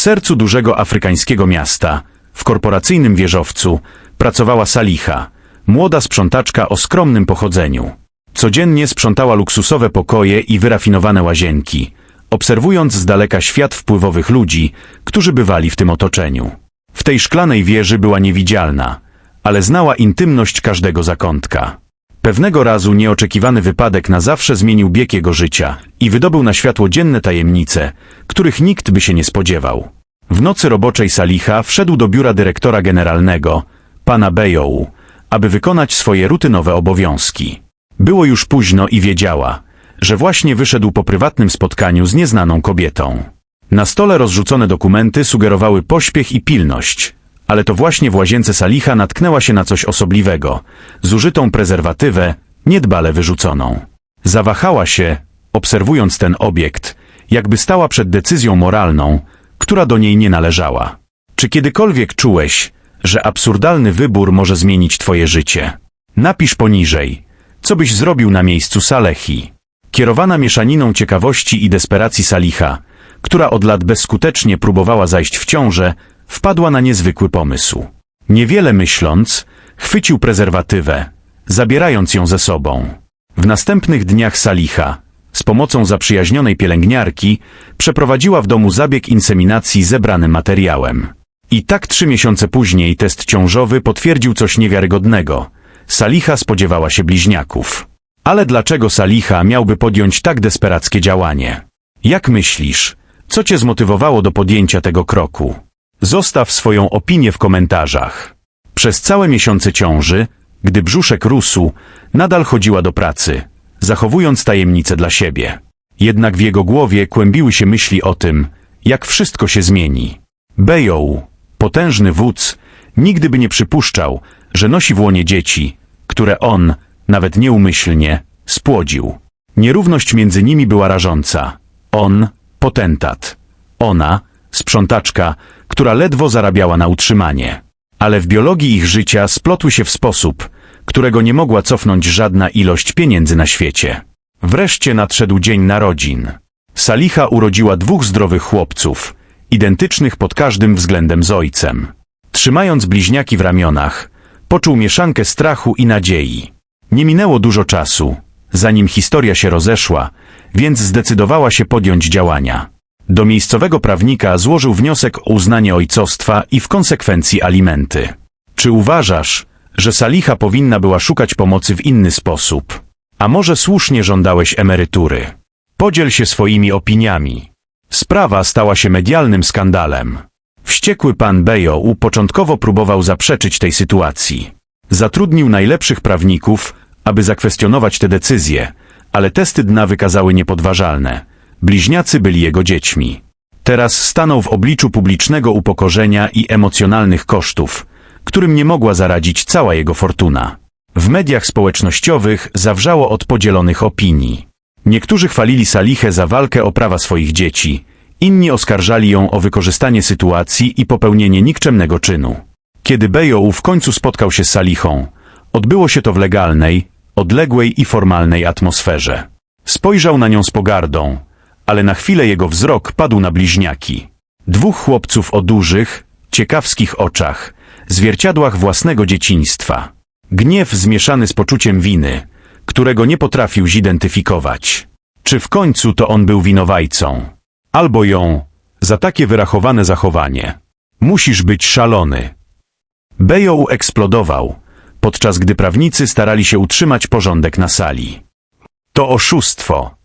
sercu dużego afrykańskiego miasta, w korporacyjnym wieżowcu, pracowała Saliha, młoda sprzątaczka o skromnym pochodzeniu. Codziennie sprzątała luksusowe pokoje i wyrafinowane łazienki, obserwując z daleka świat wpływowych ludzi, którzy bywali w tym otoczeniu. W tej szklanej wieży była niewidzialna, ale znała intymność każdego zakątka. Pewnego razu nieoczekiwany wypadek na zawsze zmienił bieg jego życia i wydobył na światło dzienne tajemnice, których nikt by się nie spodziewał. W nocy roboczej Saliha wszedł do biura dyrektora generalnego, pana Bejoł, aby wykonać swoje rutynowe obowiązki. Było już późno i wiedziała, że właśnie wyszedł po prywatnym spotkaniu z nieznaną kobietą. Na stole rozrzucone dokumenty sugerowały pośpiech i pilność, ale to właśnie w łazience Saliha natknęła się na coś osobliwego, zużytą prezerwatywę, niedbale wyrzuconą. Zawahała się, obserwując ten obiekt, jakby stała przed decyzją moralną, która do niej nie należała. Czy kiedykolwiek czułeś, że absurdalny wybór może zmienić twoje życie? Napisz poniżej, co byś zrobił na miejscu Salehi. Kierowana mieszaniną ciekawości i desperacji Saliha, która od lat bezskutecznie próbowała zajść w ciążę, wpadła na niezwykły pomysł. Niewiele myśląc, chwycił prezerwatywę, zabierając ją ze sobą. W następnych dniach Saliha, z pomocą zaprzyjaźnionej pielęgniarki, przeprowadziła w domu zabieg inseminacji zebranym materiałem. I tak trzy miesiące później test ciążowy potwierdził coś niewiarygodnego. Saliha spodziewała się bliźniaków. Ale dlaczego Saliha miałby podjąć tak desperackie działanie? Jak myślisz, co cię zmotywowało do podjęcia tego kroku? Zostaw swoją opinię w komentarzach. Przez całe miesiące ciąży, gdy brzuszek rósł, nadal chodziła do pracy, zachowując tajemnicę dla siebie. Jednak w jego głowie kłębiły się myśli o tym, jak wszystko się zmieni. Bejoł, potężny wódz, nigdy by nie przypuszczał, że nosi w łonie dzieci, które on, nawet nieumyślnie, spłodził. Nierówność między nimi była rażąca. On, potentat. Ona, sprzątaczka, która ledwo zarabiała na utrzymanie. Ale w biologii ich życia splotły się w sposób, którego nie mogła cofnąć żadna ilość pieniędzy na świecie. Wreszcie nadszedł dzień narodzin. Saliha urodziła dwóch zdrowych chłopców, identycznych pod każdym względem z ojcem. Trzymając bliźniaki w ramionach, poczuł mieszankę strachu i nadziei. Nie minęło dużo czasu, zanim historia się rozeszła, więc zdecydowała się podjąć działania. Do miejscowego prawnika złożył wniosek o uznanie ojcostwa i w konsekwencji alimenty. Czy uważasz, że Saliha powinna była szukać pomocy w inny sposób? A może słusznie żądałeś emerytury? Podziel się swoimi opiniami. Sprawa stała się medialnym skandalem. Wściekły pan Bejo początkowo próbował zaprzeczyć tej sytuacji. Zatrudnił najlepszych prawników, aby zakwestionować te decyzje, ale testy dna wykazały niepodważalne. Bliźniacy byli jego dziećmi. Teraz stanął w obliczu publicznego upokorzenia i emocjonalnych kosztów, którym nie mogła zaradzić cała jego fortuna. W mediach społecznościowych zawrzało od podzielonych opinii. Niektórzy chwalili Salihę za walkę o prawa swoich dzieci, inni oskarżali ją o wykorzystanie sytuacji i popełnienie nikczemnego czynu. Kiedy Bejoł w końcu spotkał się z Salihą, odbyło się to w legalnej, odległej i formalnej atmosferze. Spojrzał na nią z pogardą, ale na chwilę jego wzrok padł na bliźniaki. Dwóch chłopców o dużych, ciekawskich oczach, zwierciadłach własnego dzieciństwa. Gniew zmieszany z poczuciem winy, którego nie potrafił zidentyfikować. Czy w końcu to on był winowajcą? Albo ją, za takie wyrachowane zachowanie. Musisz być szalony. Bejoł eksplodował, podczas gdy prawnicy starali się utrzymać porządek na sali. To oszustwo.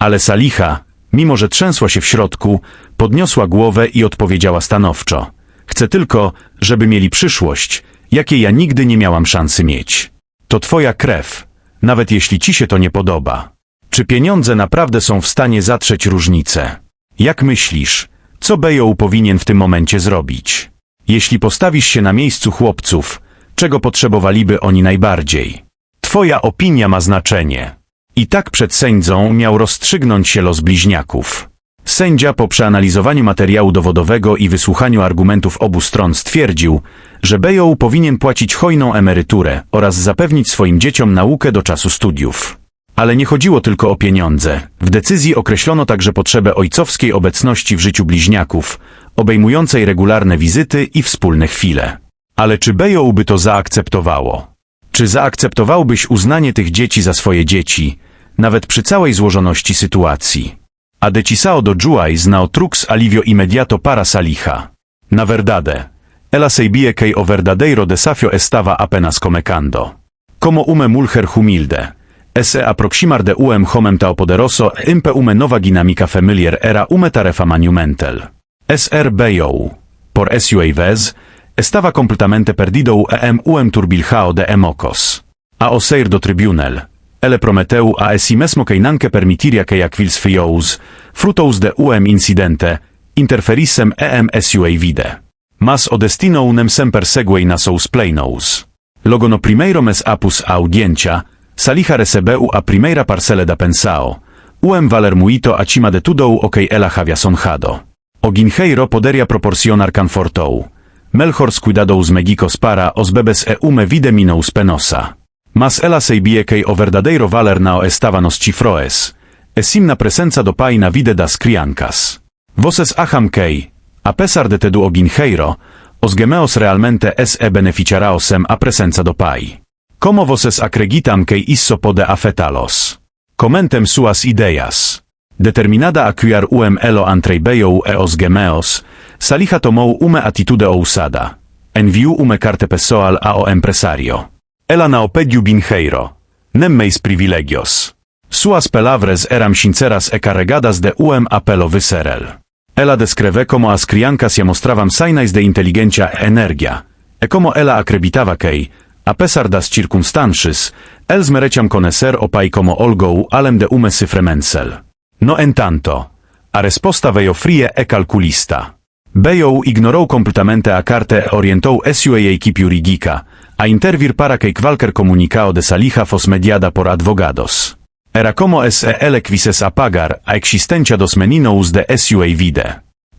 Ale Saliha, mimo że trzęsła się w środku, podniosła głowę i odpowiedziała stanowczo. Chcę tylko, żeby mieli przyszłość, jakiej ja nigdy nie miałam szansy mieć. To twoja krew, nawet jeśli ci się to nie podoba. Czy pieniądze naprawdę są w stanie zatrzeć różnicę? Jak myślisz, co Bejoł powinien w tym momencie zrobić? Jeśli postawisz się na miejscu chłopców, czego potrzebowaliby oni najbardziej? Twoja opinia ma znaczenie. I tak przed sędzą miał rozstrzygnąć się los bliźniaków. Sędzia po przeanalizowaniu materiału dowodowego i wysłuchaniu argumentów obu stron stwierdził, że Bejoł powinien płacić hojną emeryturę oraz zapewnić swoim dzieciom naukę do czasu studiów. Ale nie chodziło tylko o pieniądze. W decyzji określono także potrzebę ojcowskiej obecności w życiu bliźniaków obejmującej regularne wizyty i wspólne chwile. Ale czy Bejo by to zaakceptowało? Czy zaakceptowałbyś uznanie tych dzieci za swoje dzieci, nawet przy całej złożoności sytuacji? A decisao do Juai znao trux alivio immediato para saliha. Na verdade, ela seibie kei o verdadeiro desafio estava apenas comecando. Como ume mulher humilde. Esse aproximar de uem homem tao poderoso impe ume nova dinamica familiar era ume tarefa manumental. SR Beyo. Por SUA vez, estava completamente perdido em uem turbilhao de emocos. A o seir do tribunal. Ele prometeu a esi mesmo que nanque permitiria que aquils fious, frutos de uem incidente, interferissem em SUA vide. Mas o destino unem semper seguei na sous pleinos. Logo no primeiro mes apus audiencia, saliha recebeu a primeira parcele da pensao, uem valer muito acima de tudou okej ela havia sonjado. O ginheiro poderia proporcionar canfortou. Melchor cuidados megicos para os bebes e ume vide minous penosa. Mas ela seibie kei o verdadeiro valer nao estava nos cifroes. E simna presenza do pai na vide das criancas. Voses aham kei, a pesar de tedu o ginheiro, os gemeos realmente es e beneficiaraosem a presenza do pai. Como voses acreditam kei isso pode afetalos. Comentem suas ideas. Determinada a cuiar uem elo antreibejo e os gemeos, saliha tomou ume atitude o usada. Enviu ume carte pessoal a o empresario. Ela na opediu binheiro. Nem meis privilegios. Suas palavras eram sinceras e carregadas de uem apelo viscerel. Ela descreve como as criancas se mostravam sainais de inteligencia e energia. E como ela acreditava que, a pesar das circunstances, els mereciam conocer o pai como olgou alem de ume cifremensel. No entanto, a resposta veio frie e calculista. Bejo ignorou completamente a carte e orientou SUA equipiu rigika, a intervir para que qualquer comunicado de salija fos mediada por advogados. Era como se quises apagar a existencia dos meninos de SUA vide.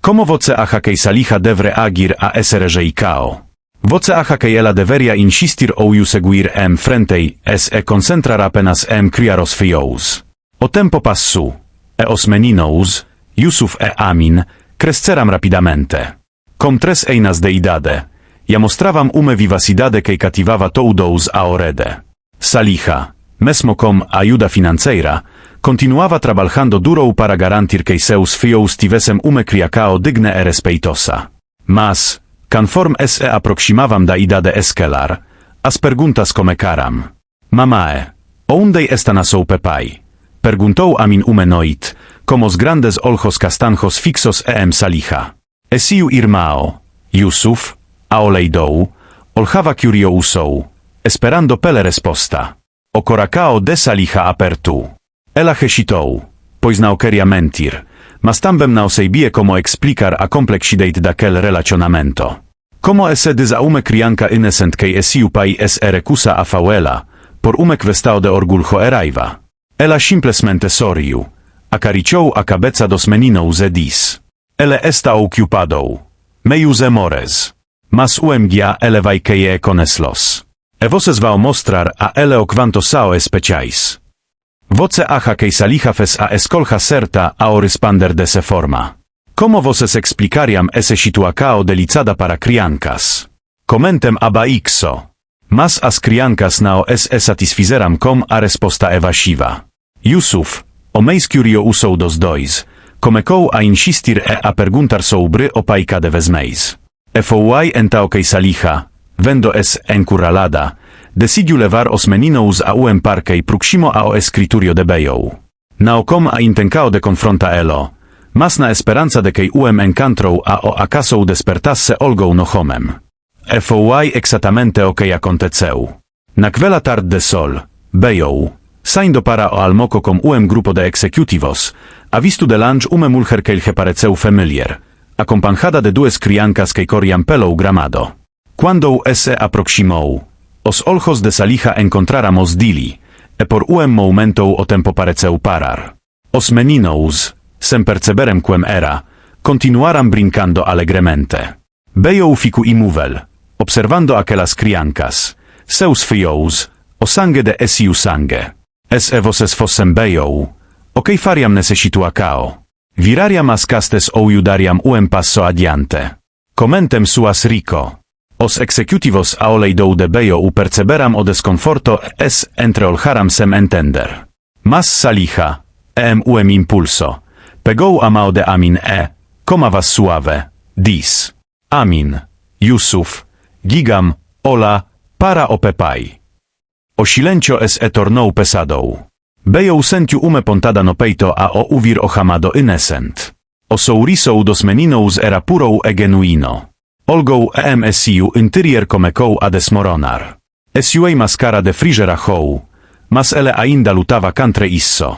Como voce a que salija devre agir a SRJIKO. Voce a que ela deveria insistir ou seguir em frente se concentrar apenas em criar os fios. O tempo passu. E os meninos, Yusuf e Amin, cresceram rapidamente. Com tres einas de idade, ja mostravam ume vivacidade que cativava todos a orede. Saliha, mesmo com ayuda financeira, continuava trabajando duro para garantir que seus fios tivessem ume criacao digne e respeitosa. Mas, conform se aproximavam da idade escalar, as perguntas comecaram. Mamae, onde está na sou pepai? Perguntou Amin umenoid, como os grandes olhos castanjos fixos em Saliha. Esiu irmão, Yusuf, a oleidou, olhava curiousou, esperando pela resposta. O coracao de Saliha apertu. Ela hesitou, pois não queria mentir, mas também não sabia como explicar a complexidade daquele relacionamento. Como esse desaume crianca innocent que esiu pai es erecusa a fauela, por uma questão de orgulho eraiva. Ela simplesmente sorriu. Acariciou a cabeça dos meninos e diz. Ele está ocupado. Meius emores. Mas uemgia ele vai que e coneslos. E voces vão mostrar a ele o quanto sao especiais. Voce aja que saliha fes a escolha certa a o responder dessa forma. Como voces explicariam esse situação delicada para criancas? Comentem abaixo. Mas as criancas não se satisfizeram com a resposta evasiva. Yusuf, o meis curio usou dos dois, comecou a insistir e a perguntar sobre o pai cada E foi então que Saliha, vendo es encurralada, decidiu levar os meninos a um parque e próximo ao escritório de Bejo. Não com a intenção de confronta-elo, mas na esperança de que um encontrou a o acaso despertasse olgou no homem. E foi exatamente o que aconteceu. Naquela tarde de sol, Bejo, Saindo para o almoco com um grupo de executivos, a visto de lunch uma mulher que lhe pareceu familiar, acompanhada de duas criancas que corriam pelo gramado. Quando se aproximou, os olhos de Saliha encontráramos Dili, e por um momento o tempo pareceu parar. Os meninos, sem perceberem quem era, continuaram brincando alegremente. Bejo ficu imóvel, observando aquelas criancas, seus fios, o sangue de esiu sangue. Es evoses fossem bejou, o que fariam nesse situação? Viraria mascastes ouiudariam uem passo adiante. Comentem suas rico. Os executivos aolei do udebejo u perceberam o desconforto es entre olharam sem entender. Mas saliha, em uem impulso. Pegou amao de amin e, coma was suave, dis. Amin, Yusuf, gigam, ola, para opepai. Osilencio es etornou pesadou. Bejo sentiu ume pontada no peito a o uvir o hamado inescent. O sourisou dos meninos era purou e genuino. Olgou EMSiu interior comecou a desmoronar. Esiuei mascara de frigera hou, mas ele ainda lutava cantre isso.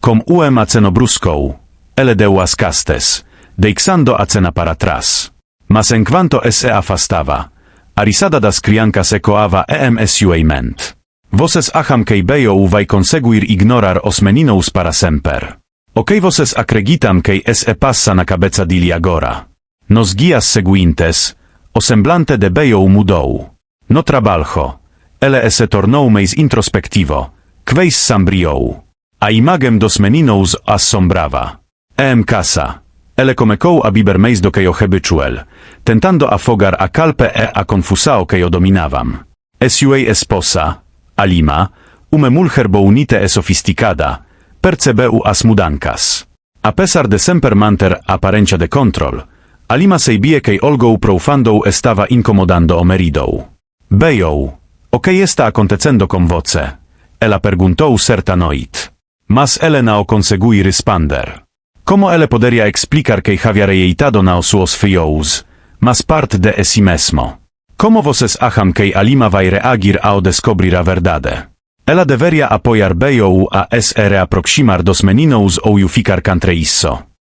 Com uem aceno bruscou, ele deuas castes, deixando a cena para trás. Mas enquanto se afastava, a risada das criancas ecoava EMSiuei ment. Voces acham kei bejo vai conseguir ignorar os meninos para semper. Ok voces acreditam kei se passa na cabeça dili agora. Nos guias seguintes, o semblante de bejo mudou. No trabalho, ele se tornou mais introspectivo, queis sambriou. A imagem dos meninos assombrava. Em casa, ele comecou a biber mais do que o habitual, tentando afogar a calpe e a confusao que o dominavam. Esua esposa, Alima, uma mulher bonita e sofisticada, percebeu as mudancas. A pesar de sempre manter aparência de control, Alima sabia que algo profundo estava incomodando o marido. Bejo, o que está acontecendo com você? Ela perguntou certa noite. Mas ele não conseguiu responder. Como ele poderia explicar que havia rejeitado na suos filhos, mas parte de si mesmo? Como vocês acham que Alima vai reagir ao descobrir a verdade? Ela deveria apoiar Bejo a se reaproximar dos meninos ou ju ficar contra isso.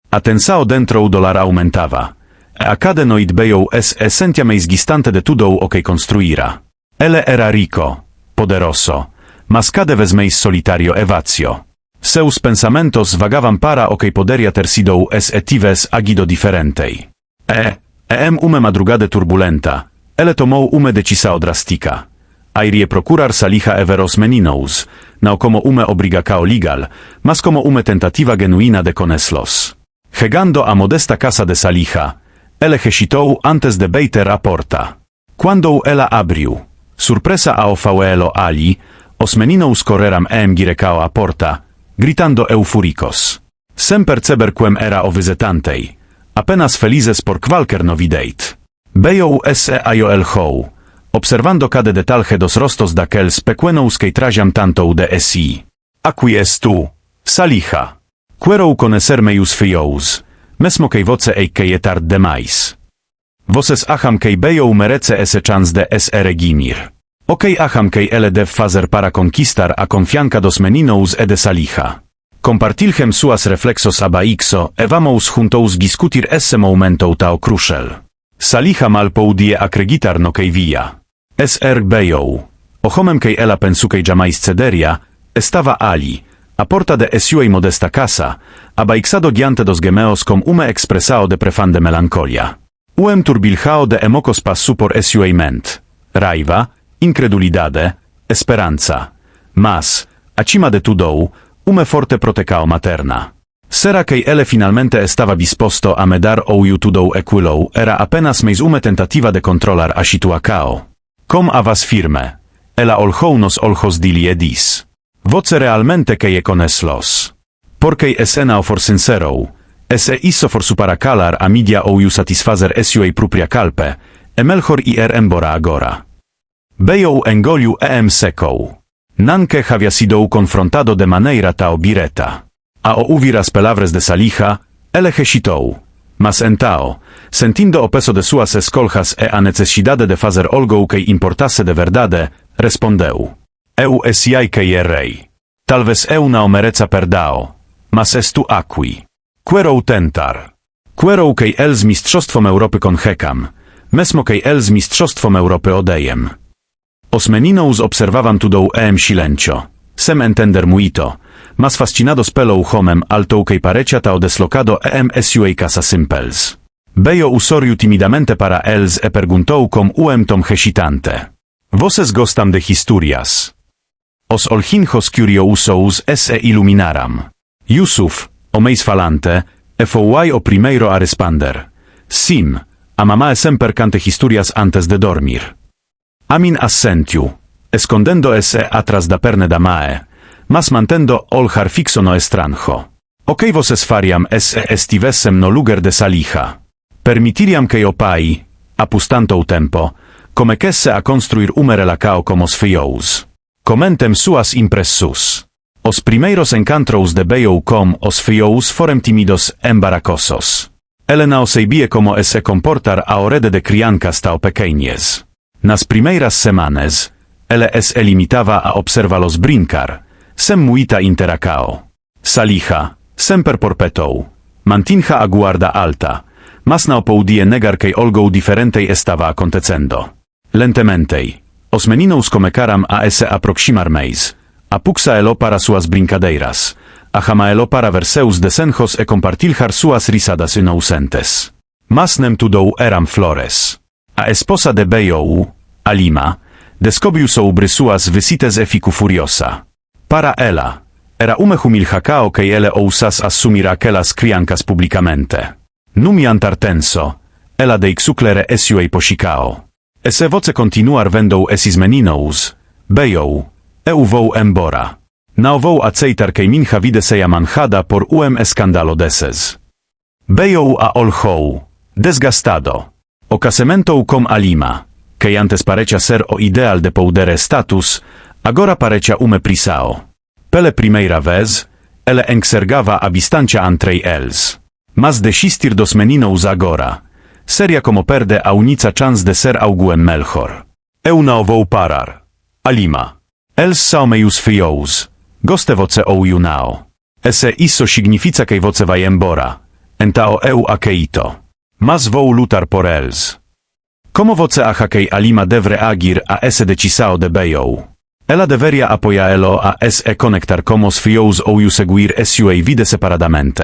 A tensão dentro do lar aumentava. E a cada noite Bejo se sentia mais distante de tudo o que construira. Ele era rico, poderoso, mas cada vez mais solitario e vazio. Seus pensamentos vagavam para o que poderia ter sido es etives agido diferentei. E, em uma madrugada turbulenta, ele tomou uma decisão drástica. Airie procurar saliha everos meninos, não como uma obrigação legal, mas como uma tentativa genuína de conhecê-los. Chegando a modesta casa de Saliha, ele hesitou antes de bater a porta. Quando ela abriu, surpresa ao fauelo Ali, os meninos correram em girecao a porta, gritando eufuricos. Sem perceber quem era o visitantei, apenas felizes por qualquer novidade. Beją se ajo el hou, observando cada detalhe dos rostos daqueles pequenos que tanto de si. Aqui es tu, saliha. Quero conhecer meios fios, mesmo que voce ei que je tard demais. Voces acham que beją merece ese chance de se regimir. Ok acham que ele dev fazer para conquistar a confianca dos meninos e de saliha. Compartilhem suas reflexos abaixo e vamos juntos discutir esse momento tao crucial. Saliha mal poudie acreditar no kei via. SR beją. Ochomem kei ela pensu kei jamais cederia, estava ali, a porta de esiuei modesta casa, abaixado diante dos gemeos com uma expresao de prefande melancolia. Uem turbilhao de emocos passu por esiuei ment. Raiva, incredulidade, esperanza. Mas, acima de tudou, ume forte protecao materna. Será que ele finalmente estava disposto a me dar ou jutudou equilou era apenas mais uma tentativa de controlar a situação. Com a vas firme, ela olhou nos olhos dilie dis. Voce realmente que je conheclos. Porque esena for sincerou, ese isso for suparacalar a media ou ju satisfazer esiuei propria calpe, e melchor ir embora agora. Beją engoliu em secou. Nanke havia sido confrontado de maneira tao bireta. A o ouvir as palavras de Saliha, ele hesitou. Mas entao, sentindo o peso de suas escolhas e a necessidade de fazer algo que importasse de verdade, respondeu. Eu esiai que je rei. Talvez eu não mereça perdao, mas estu aqui. Quero tentar. Quero que el z mistrzostwom Europy konchekam, mesmo que el z mistrzostwom Europy odejem. Os meninos observavam tudo em silencio, sem entender muito, mas fascinados pelo homem alto que parecia tao deslocado em sua casa simples. Bejo usoriu timidamente para els e perguntou com uem tom hesitante. Voces gostam de historias. Os olhinjos curiosous se iluminaram. Yusuf, o meis falante, FOY o primeiro a responder. Sim, a mamae semper cante historias antes de dormir. Amin assentiu, escondendo esse atras da perne damae, mas mantendo olhar fixo no estranjo. Ok vos fariam esse estivessem no lugar de saliha. Permitiriam que opai, apustanto tempo, come chesse a construir ume relacao como sfious. Comentem suas impressus. Os primeiros encantrous de Bejou com os fious forem timidos embaracosos. Elena oseibie como esse comportar a orede de criancas tao pequeñes. Nas primeiras semanas, ele es elimitava a observalos brincar, sem muita interacao. Saliha, semper porpetou, mantinha a guarda alta, mas na opoudie negar kei olgou diferentei estava acontecendo. Lentementei, os meninos comecaram a esse aproximar meis, a puxa elo para suas brincadeiras, a jamaelo para verseus desenjos e compartilhar suas risadas inocentes. Mas nem tudou eram flores. A esposa de Bejou, Alima, descobriu sobre suas visitas e ficu furiosa. Para ela, era ume humilhacao que ele ousas assumir aquelas criancas publicamente. Numi antartenso, ela de xuclere esiuei posikao. Ese voce continuar vendou esis meninous, Bejou, eu vou embora. Não vou aceitar que minha vida seja manchada por um escândalo desses. Bejou a olhou, desgastado. O casamento com Alima, que antes parecia ser o ideal de poudere status, agora parecia ume prisao. Pela primeira vez, ele enxergava a entre eles. Mas desistir dos meninos agora, seria como perde a unica chance de ser alguém melhor. Eu não vou parar. Alima. Els são meius fious. Goste voce ou junao. Esse isso significa que voce vai embora. Entao eu a keito. Mas vou lutar por els. Como voce acha que Alima devre agir a esse decisao de bejou. Ela deveria apoiaelo a esse conectar como os fious ou seguir essuei vide separadamente.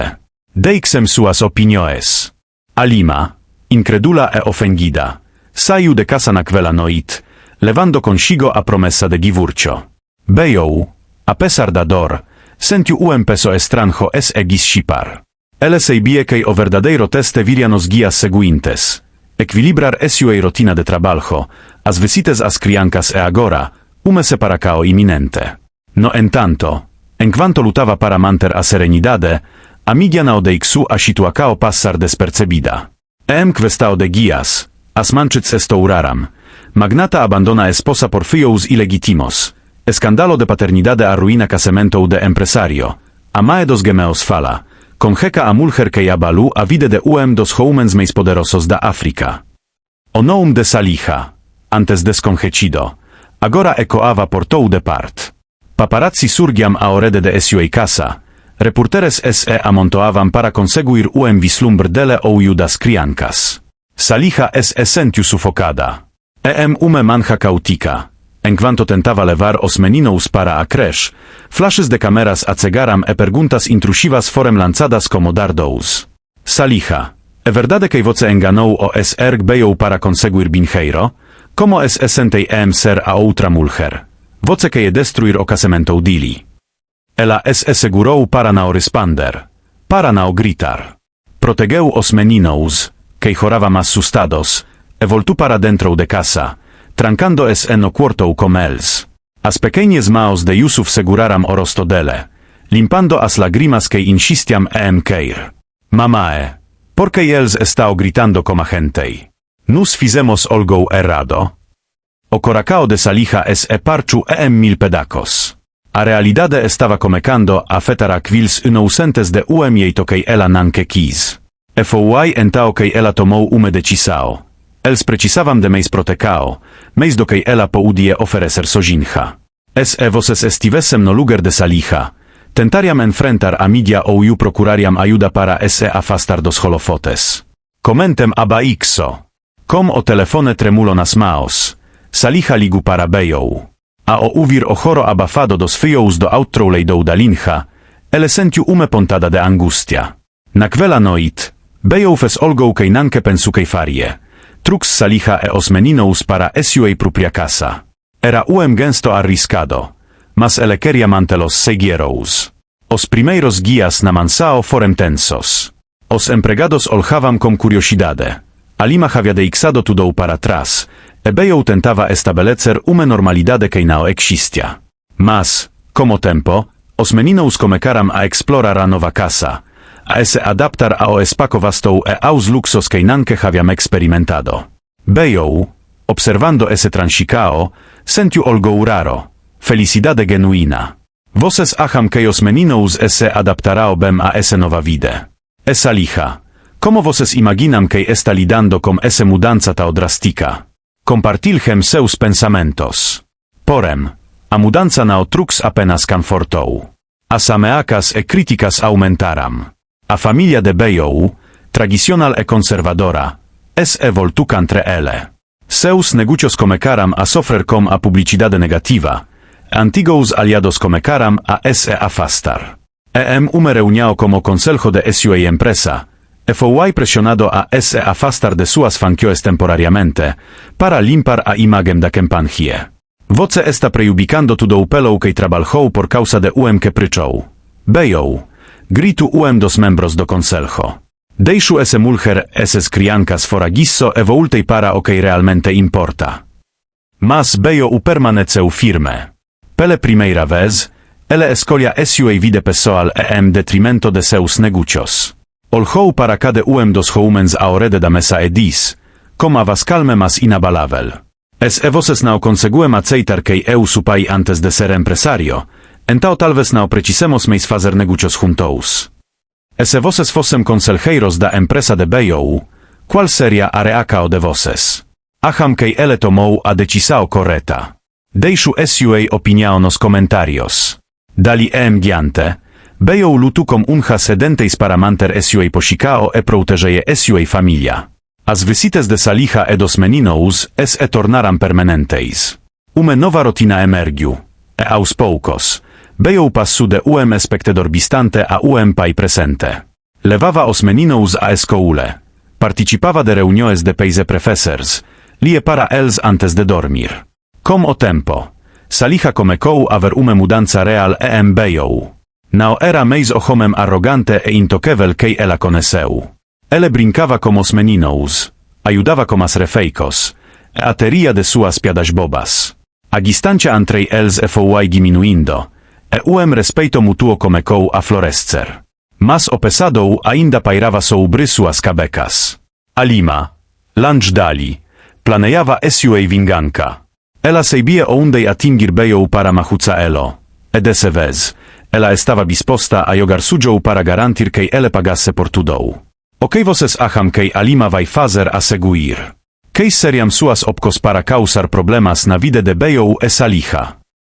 Deixem suas opinioes. Alima, incredula e ofendida, saiu de casa na quella noit, levando consigo a promessa de givurcio. Bejou, a pesar da dor, sentiu um peso estranjo es egis shipar. Ele seibie que o verdadeiro teste virian os guias seguintes. Equilibrar esuei rotina de trabalho, as visites as criancas e agora, ume separacao iminente. No entanto, en quanto lutava para manter a serenidade, amigia na odeixu a situacao passar despercebida. Em questao de guias, as manchits estouraram, magnata abandona esposa por fios ilegitimos, escandalo de paternidade arruina casamento de empresario, amae dos gemeos fala, conjeca a mulher que abalu a vide de um dos homens meis poderosos da África. O noum de Saliha, antes desconhecido, agora ecoava por tou de part. Paparazzi surgiam a orede de esuei casa, reporteres se amontoavam para conseguir um vislumbr dele ou das criancas. Saliha es essentiu sufocada. Em ume mancha cautica. En quanto tentava levar os meninos para a cresz, flashes de cameras a cegaram e perguntas intrusivas forem lanzadas como dardos. Saliha, é verdade que você enganou o SR bejou para conseguir binheiro? Como es em ser a outra mulher? Você que destruir o casamento dili. Ela es segurou para não responder. Para não gritar. Protegeu os meninos, que choravam assustados, e voltou para dentro de casa, trancando es en o quarto com els. As pequeñes maos de Yusuf seguraram o rostodele, limpando as lagrimas que insistiam em keir. Mamae, por que els estao gritando como gentei? Nus fizemos olgou errado? O coracao de Saliha es e parchu em mil pedacos. A realidade estava comecando a fetara quils inocentes de uem jej tokej ela nanke quis. E foi entao que ela tomou ume decisao. Els precisavam de meis protecao, meis do que ela poudie oferecer sojinha. Es evoses estivesem no lugar de Saliha. Tentariam enfrentar a midia ou iu procurariam ayuda para ese afastar dos holofotes. Comentem aba ixo. Com o telefone tremulo nas maos. Saliha ligu para bejou. A o uvir o choro abafado dos fious do outrolej do udalinha, ele sentiu ume pontada de angustia. Na quella noit, bejou fes olgou kej nanke pensukej farie. Trux saliha e os meninos para esuei propria casa. Era uem gesto arriscado, mas ele queria mantelos seguieros. Os primeiros guias na mansao forem tensos. Os empregados olhavam com curiosidade. Alima haviadeixado tu dou para trás. Ebeo tentava estabelecer uma normalidade que não existia. Mas, como tempo, os meninos comecaram a explorar a nova casa, a esse adaptar ao espaco vastou e aos luxos que nanque haviam experimentado. Bejou, observando esse tranchicao, sentiu algo raro, felicidade genuína. Voces acham que os meninos esse adaptarao bem a esse nova vida. Essa licha. Como voces imaginam que está lidando com esse mudança tão drástica? Compartilhem seus pensamentos. Porém, a mudança não trux apenas confortou. As ameacas e críticas aumentaram. A família de Bejou, tradicional e conservadora, es evoltu entre ele. Seus negocios comecaram a sofrer com a publicidade negativa, antigos aliados comecaram a se afastar. EM uma reunião como conselho de sua empresa, e foi pressionado a se afastar de suas fanquioes temporariamente, para limpar a imagem da companhia. Voce está preubicando tu do upelou que trabalhou por causa de UM que pryczą. Bejou, gritu UM dos membros do conselho. Deixu esse mulher esses criancas fora gisso e voltei para o que realmente importa. Mas bejo u permaneceu firme. Pele primeira vez, ele escolha sua vida pessoal em detrimento de seus negocios. Olhou para cada UM dos homens a orede da mesa edis, como avas calme mas inabalavel. Es evoses não conseguem aceitar que eu supai antes de ser empresario, então talvez não precisemos mais fazer negocios juntos. Ese voces fossem conselheiros da empresa de Bejou, qual seria a reaca de voces? Acham que ele tomou a decisão correta. Deixu sua opinião nos comentários. Dali em diante, Bejou lutu com unha sedentes para manter sua pochicao e proteger sua família. As visitas de Saliha e dos meninos es e tornaram permanentes. Uma nova rotina emergiu, e aos poucos, Bejou passu de UM espectador bistante a UM pai presente. Levava os meninos a escoule. Participava de reuniones de peise professors, lie para els antes de dormir. Com o tempo. Saliha comecou haver uma mudança real em Bejou. Não era mais o homem arrogante e intoquevel que ela conheceu. Ele brincava como os meninos, ajudava como as refeicos, e ateria de suas piadas bobas. A distancia entre els e foi diminuindo, e uem respeito mutuo comecou a florescer. Mas o pesado ainda pairava sobre suas cabecas. Alima, lunch dali, planejava sua vinganka. Ela seibie ondej atingir beją para machuca elo. E desse vez, ela estava disposta a jogar sudzią para garantir que ele pagasse por tudou. Ok vocês acham que Alima vai fazer a seguir. Que seriam suas opcos para causar problemas na vida de beją e saliha.